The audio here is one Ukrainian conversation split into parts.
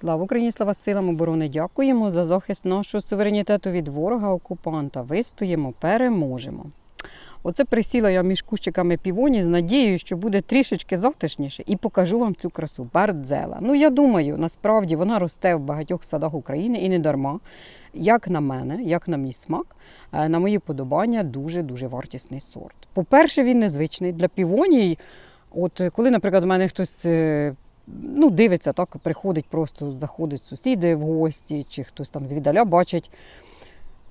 Слава Україні, слава силам оборони! Дякуємо за захист нашого суверенітету від ворога-окупанта. Вистоїмо, переможемо. Оце присіла я між кущиками півоні з надією, що буде трішечки затишніше, і покажу вам цю красу бардзела. Ну, я думаю, насправді вона росте в багатьох садах України і не дарма. Як на мене, як на мій смак, е, на мої подобання, дуже-дуже вартісний сорт. По-перше, він незвичний для півоній. От коли, наприклад, у мене хтось е, ну, дивиться, так приходить, просто заходить сусіди в гості, чи хтось там звідаля бачить.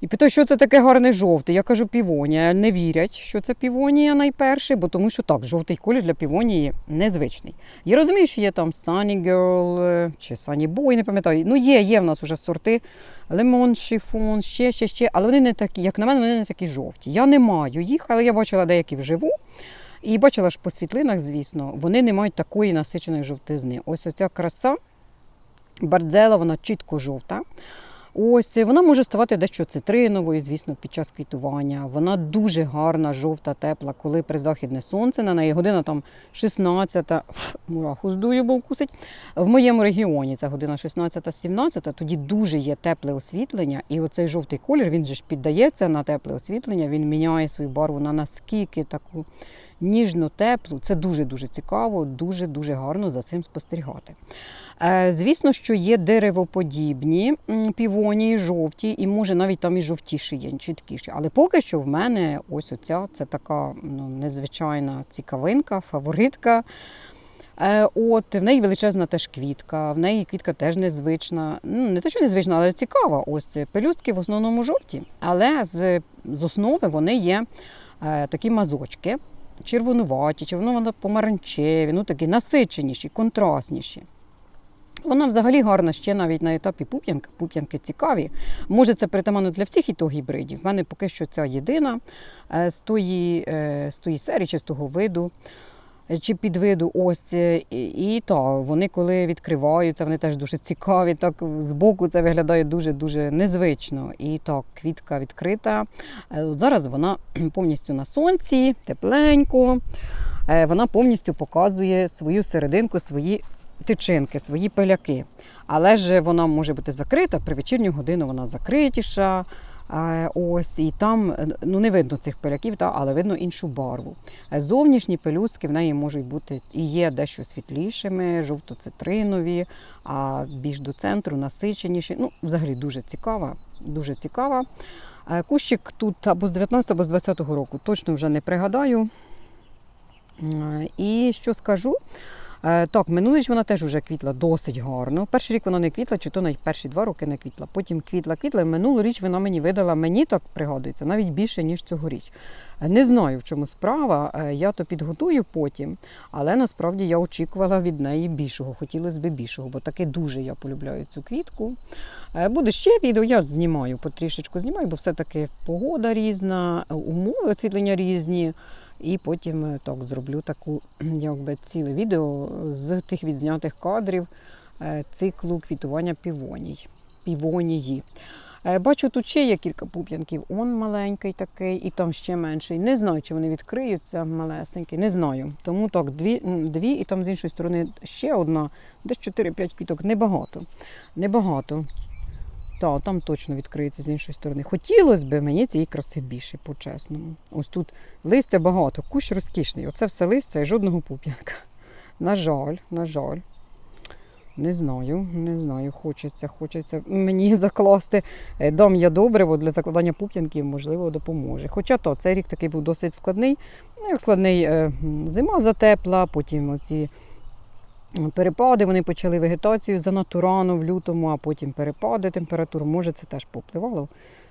І питає, що це таке гарне жовте. Я кажу півонія. Не вірять, що це півонія найперше, бо тому що так, жовтий колір для півонії незвичний. Я розумію, що є там Sunny Girl е, чи Sunny Boy, не пам'ятаю. Ну, є, є в нас вже сорти лимон, шифон, ще, ще, ще, але вони не такі, як на мене, вони не такі жовті. Я не маю їх, але я бачила деякі вживу. І бачила ж по світлинах, звісно, вони не мають такої насиченої жовтизни. Ось оця краса бардзела, вона чітко жовта. Ось вона може ставати дещо цитриновою, звісно, під час квітування. Вона дуже гарна, жовта, тепла, коли призахідне сонце на неї. Година там 16, мураху здую, бо вкусить. В моєму регіоні це година 16-17, тоді дуже є тепле освітлення. І оцей жовтий колір він же ж піддається на тепле освітлення, він міняє свою барву на наскільки таку ніжно теплу. Це дуже-дуже цікаво, дуже-дуже гарно за цим спостерігати. Е, Звісно, що є деревоподібні півонії, жовті, і може навіть там і жовтіші є, чіткіші. Але поки що в мене ось оця це така ну, незвичайна цікавинка, фаворитка. Е, От в неї величезна теж квітка, в неї квітка теж незвична. Ну не те, що незвична, але цікава. Ось пелюстки в основному жовті, але з, з основи вони є е, такі мазочки, червонуваті, червоно помаранчеві, ну такі насиченіші, контрастніші. Вона взагалі гарна ще навіть на етапі пуп'янка. Пуп'янки цікаві. Може, це притаманно для всіх і то гібридів. В мене поки що ця єдина е, з тої, е, з тої серії чи з того виду. Чи підвиду ось е, і, і так, вони коли відкриваються, вони теж дуже цікаві. Так збоку це виглядає дуже дуже незвично. І так, квітка відкрита. Е, От зараз вона повністю на сонці, тепленько. Е, Вона повністю показує свою серединку, свої тичинки, свої пиляки. Але ж вона може бути закрита, при вечірню годину вона закритіша. Е, Ось і там е, ну не видно цих пиляків, та, але видно іншу барву. Е, Зовнішні пелюстки в неї можуть бути і є дещо світлішими, жовто-цитринові, а більш до центру насиченіші. Ну, взагалі дуже цікава, дуже цікава. Кущик тут або з 19, або з 20 року, точно вже не пригадаю. І що скажу? Е, Так, минулий річ вона теж вже квітла досить гарно. Перший рік вона не квітла, чи то навіть перші два роки не квітла. Потім квітла, квітла. Минулу річ вона мені видала, мені так пригадується, навіть більше, ніж цьогоріч. Е, Не знаю, в чому справа. е, Я то підготую потім, але насправді я очікувала від неї більшого. Хотілося б більшого, бо таки дуже я полюбляю цю квітку. Буде ще відео, я знімаю, потрішечку знімаю, бо все-таки погода різна, умови освітлення різні. І потім е, так зроблю таку якби ціле відео з тих відзнятих кадрів е, циклу квітування півоній. Півонії. Е, Бачу, тут ще є кілька пуп'янків. Он маленький такий, і там ще менший. Не знаю, чи вони відкриються малесенькі, не знаю. Тому так, дві, дві і там з іншої сторони ще одна, десь 4-5 квіток. Небагато. Небагато. Так, там точно відкриється з іншої сторони. Хотілося б мені цієї краси більше, по-чесному. Ось тут листя багато, кущ розкішний. Оце все листя і жодного пуп'янка. На жаль, на жаль. Не знаю, не знаю, хочеться, хочеться мені закласти. Е, Дам я добриво для закладання пуп'янків, можливо, допоможе. Хоча то цей рік такий був досить складний. Ну, як складний е, зима затепла, потім оці перепади, вони почали вегетацію занадто рано в лютому, а потім перепади температур. Може, це теж попливало,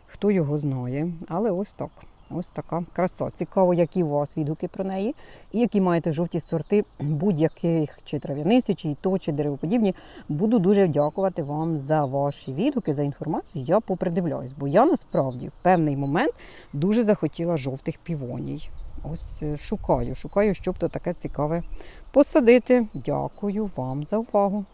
хто його знає. Але ось так. Ось така краса. Цікаво, які у вас відгуки про неї, і які маєте жовті сорти будь-яких чи трав'яниці, чи то, чи деревоподібні. Буду дуже дякувати вам за ваші відгуки, за інформацію. Я попридивляюсь, бо я насправді в певний момент дуже захотіла жовтих півоній. Ось е, шукаю, шукаю, щоб то таке цікаве посадити. Дякую вам за увагу.